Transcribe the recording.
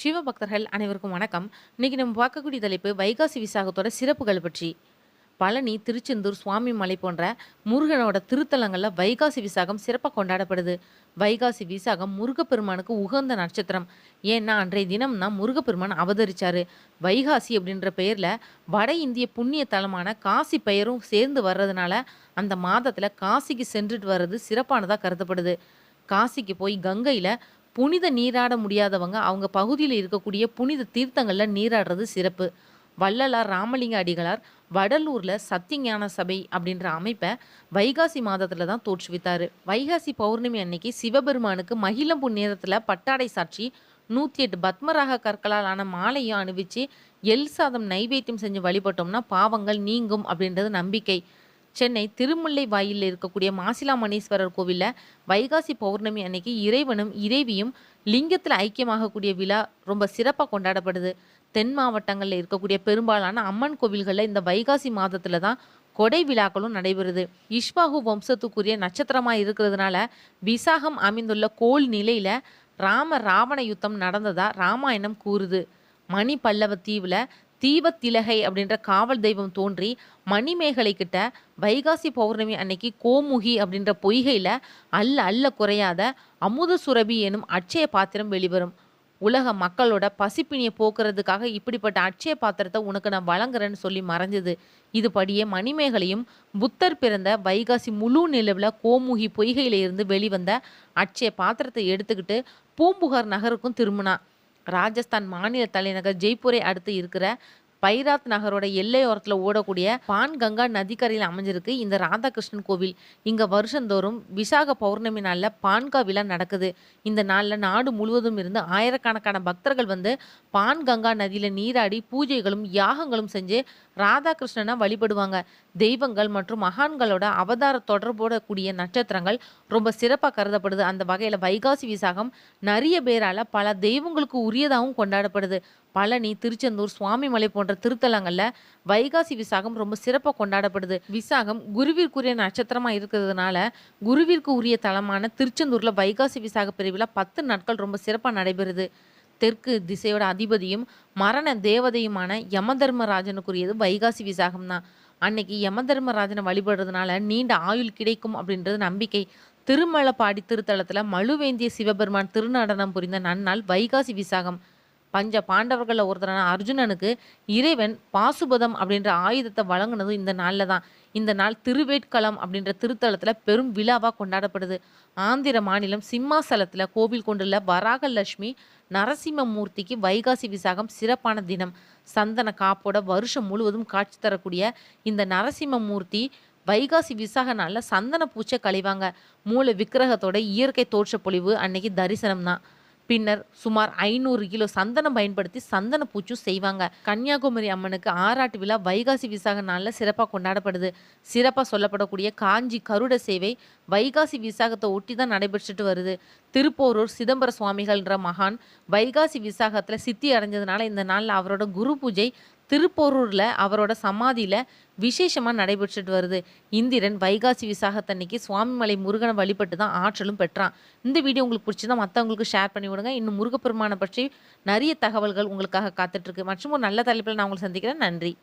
சிவபக்தர்கள் அனைவருக்கும் வணக்கம். இன்னைக்கு நம்ம பார்க்கக்கூடிய தலைப்பு வைகாசி விசாகத்தோட சிறப்புகள் பற்றி. பழனி திருச்செந்தூர் சுவாமி மலை போன்ற முருகனோட திருத்தலங்களில் வைகாசி விசாகம் சிறப்பாக கொண்டாடப்படுது. வைகாசி விசாகம் முருகப்பெருமானுக்கு உகந்த நட்சத்திரம். ஏன்னா அன்றைய தினம் தான் முருகப்பெருமான் அவதரிச்சார். வைகாசி அப்படின்ற பெயரில் வட இந்திய புண்ணிய தலமான காசி பெயரும் சேர்ந்து வர்றதுனால அந்த மாதத்தில் காசிக்கு சென்றுட்டு வர்றது சிறப்பானதாக கருதப்படுது. காசிக்கு போய் கங்கையில் புனித நீராட முடியாதவங்க அவங்க பகுதியில் இருக்கக்கூடிய புனித தீர்த்தங்களில் நீராடுறது சிறப்பு. வள்ளலார் ராமலிங்க அடிகளார் வடலூரில் சத்தியஞான சபை அப்படின்ற அமைப்பை வைகாசி மாதத்தில் தான் தோற்றுவித்தார். வைகாசி பௌர்ணமி அன்னைக்கு சிவபெருமானுக்கு மகிழம்பு நேரத்தில் பட்டாடை சாட்சி நூற்றி எட்டு பத்மராக கற்களால் ஆன மாலையும் அணிவிச்சு எல் சாதம் நைவேத்தியம் செஞ்சு வழிபட்டோம்னா பாவங்கள் நீங்கும் அப்படின்றது நம்பிக்கை. சென்னை திருமுல்லை வாயிலில் இருக்கக்கூடிய மாசிலாமணீஸ்வரர் கோவிலில் வைகாசி பௌர்ணமி அன்னைக்கு இறைவனும் இறைவியும் லிங்கத்தில் ஐக்கியமாகக்கூடிய விழா ரொம்ப சிறப்பாக கொண்டாடப்படுது. தென் மாவட்டங்களில் இருக்கக்கூடிய பெரும்பாலான அம்மன் கோவில்களில் இந்த வைகாசி மாதத்தில் தான் கொடை விழாக்களும் நடைபெறுது. இஷ்பாகு வம்சத்துக்குரிய நட்சத்திரமாக இருக்கிறதுனால விசாகம் அமைந்துள்ள கோல் நிலையில் ராம ராவண யுத்தம் நடந்ததா ராமாயணம் கூறுது. மணி பல்லவ தீவில் தீபத்திலகை அப்படின்ற காவல் தெய்வம் தோன்றி மணிமேகலை கிட்ட வைகாசி பௌர்ணமி அன்னைக்கு கோமுகி அப்படின்ற பொய்கையில் அல்ல அல்ல குறையாத அமுத சுரபி எனும் அட்சய பாத்திரம் வெளிவரும். உலக மக்களோட பசிப்பினியை போக்குறதுக்காக இப்படிப்பட்ட அட்சய பாத்திரத்தை உனக்கு நான் வழங்குறேன்னு சொல்லி மறைஞ்சது. இதுபடியே மணிமேகலையும் புத்தர் பிறந்த வைகாசி முழு நிலவில் கோமுகி பொய்கையில இருந்து வெளிவந்த அட்சய பாத்திரத்தை எடுத்துக்கிட்டு பூம்புகார் நகருக்கும் திரும்பினான் ராஜஸ்தான் மாநில தலைநகர் ஜெய்ப்பூரை அடுத்து இருக்கிற பைராத் நகரோட எல்லையோரத்தில் ஓடக்கூடிய பான் கங்கா நதிக்கரையில் அமைஞ்சிருக்கு. இந்த ராதாகிருஷ்ணன் கோவில். இங்கே வருஷந்தோறும் விசாக பௌர்ணமி நாளில் பான்கா விழா நடக்குது. இந்த நாளில் நாடு முழுவதும் இருந்து ஆயிரக்கணக்கான பக்தர்கள் வந்து பான் கங்கா நதியில் நீராடி பூஜைகளும் யாகங்களும் செஞ்சு ராதாகிருஷ்ணனை வழிபடுவாங்க. தெய்வங்கள் மற்றும் மகான்களோட அவதார தொடர்போட கூடிய நட்சத்திரங்கள் ரொம்ப சிறப்பாக கருதப்படுது. அந்த வகையில் வைகாசி விசாகம் நிறைய பேரால் பல தெய்வங்களுக்கு உரியதாகவும் கொண்டாடப்படுது. பழனி திருச்செந்தூர் சுவாமிமலை போன்ற திருத்தலங்களில் வைகாசி விசாகம் ரொம்ப சிறப்பாக கொண்டாடப்படுது. விசாகம் குருவிற்குரிய நட்சத்திரமாக இருக்கிறதுனால குருவிற்கு உரிய தலமான திருச்செந்தூரில் வைகாசி விசாக பிரிவில் பத்து நாட்கள் ரொம்ப சிறப்பாக நடைபெறுது. தெற்கு திசையோட அதிபதியும் மரண தேவதையுமான யமதர்மராஜனுக்குரியது வைகாசி விசாகம் தான். அன்னைக்கு யமதர்மராஜனை வழிபடுறதுனால நீண்ட ஆயுள் கிடைக்கும் அப்படின்றது நம்பிக்கை. திருமலப்பாடி திருத்தலத்தில் மழுவேந்திய சிவபெருமான் திருநடனம் புரிந்த நன்னாள் வைகாசி விசாகம். பஞ்ச பாண்டவர்களில் ஒருத்தரான அர்ஜுனனுக்கு இறைவன் பாசுபதம் அப்படின்ற ஆயுதத்தை வழங்கினதும் இந்த நாளில் தான். இந்த நாள் திருவேட்களம் அப்படின்ற திருத்தலத்தில் பெரும் விழாவாக கொண்டாடப்படுது. ஆந்திர மாநிலம் சிம்மாசலத்தில் கோவில் கொண்டுள்ள வராகலட்சுமி நரசிம்மமூர்த்திக்கு வைகாசி விசாகம் சிறப்பான தினம். சந்தன காப்போட வருஷம் முழுவதும் காட்சி தரக்கூடிய இந்த நரசிம்மமூர்த்தி வைகாசி விசாக நாளில் சந்தன பூச்சை கழிவாங்க. மூல விக்கிரகத்தோட இயற்கை தோற்ற பொழிவு அன்னைக்கு தரிசனம் தான் பின்னர் சுமார் ஐநூறு கிலோ சந்தனம் பயன்படுத்தி சந்தன பூச்சும் செய்வாங்க. கன்னியாகுமரி அம்மனுக்கு ஆராட்டு விழா வைகாசி விசாக நாளில் சிறப்பாக கொண்டாடப்படுது. சிறப்பாக சொல்லப்படக்கூடிய காஞ்சி கருட சேவை வைகாசி விசாகத்தை ஒட்டி தான் நடைபெற்றுட்டு வருது. திருப்போரூர் சிதம்பர சுவாமிகள்ன்ற மகான் வைகாசி விசாகத்தில் சித்தி அடைஞ்சதுனால இந்த நாளில் அவரோட குரு பூஜை திருப்போரூரில் அவரோட சமாதியில் விசேஷமாக நடைபெற்றுட்டு வருது. இந்திரன் வைகாசி விசாகத்தன்னைக்கு சுவாமிமலை முருகனை வழிபட்டு தான் ஆற்றலும் பெற்றான். இந்த வீடியோ உங்களுக்கு பிடிச்சிருந்தா மற்றவங்களுக்கு ஷேர் பண்ணி விடுங்க. இன்னும் முருகப்பெருமானை பற்றி நிறைய தகவல்கள் உங்களுக்காக காத்துட்ருக்கு மற்றும் ஒரு நல்ல தலைப்பில் நான் உங்களை சந்திக்கிறேன். நன்றி.